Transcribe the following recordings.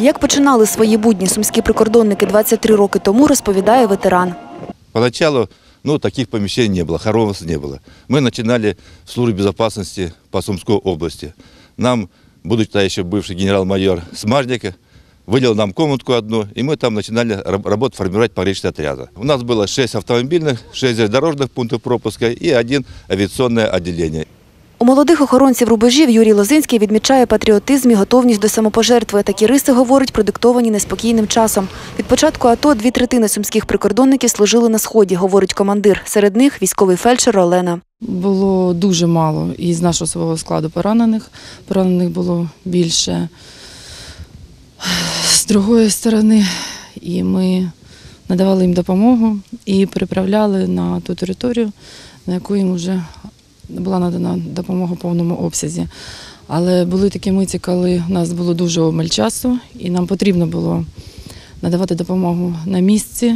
Як починали свої будні сумські прикордонники 23 роки тому, розповідає ветеран. Поначалу ну, таких помещений не было, хоромов не было. Мы начинали в службе безопасности по Сумской области. Нам, будучи тогда еще бывший генерал-майор Смажника, выделил нам комнатку одну, и мы там начинали раб- работу формировать пограничные отряды. У нас было 6 автомобильных, 6 дорожных пунктов пропуска и один авиационное отделение. У молодих охоронців рубежів Юрій Лозинський відмічає патріотизм і готовність до самопожертви. Такі риси, говорить, продиктовані неспокійним часом. Від початку АТО дві третини сумських прикордонників служили на сході, говорить командир. Серед них військовий фельдшер Олена. Було дуже мало із нашого свого складу поранених. Поранених було більше з другої сторони, і ми надавали їм допомогу і переправляли на ту територію, на яку їм вже була надана допомога в повному обсязі. Але були такі миті, коли у нас було дуже обмаль часу, і нам потрібно було надавати допомогу на місці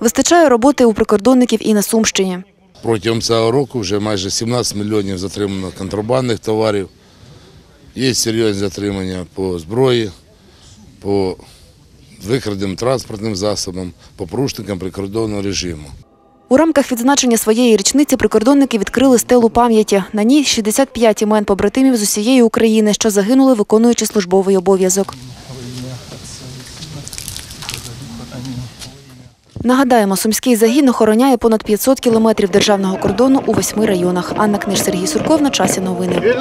Вистачає роботи у прикордонників і на Сумщині. Протягом цього року вже майже 17 мільйонів затримано контрабандних товарів. Є серйозні затримання по зброї, по викраденим транспортним засобам, по порушникам прикордонного режиму. У рамках відзначення своєї річниці прикордонники відкрили стелу пам'яті. На ній 65 імен побратимів з усієї України, що загинули, виконуючи службовий обов'язок. Нагадаємо, сумський загін охороняє понад 500 кілометрів державного кордону у восьми районах. Анна Книж, Сергій Сурков. На часі новини.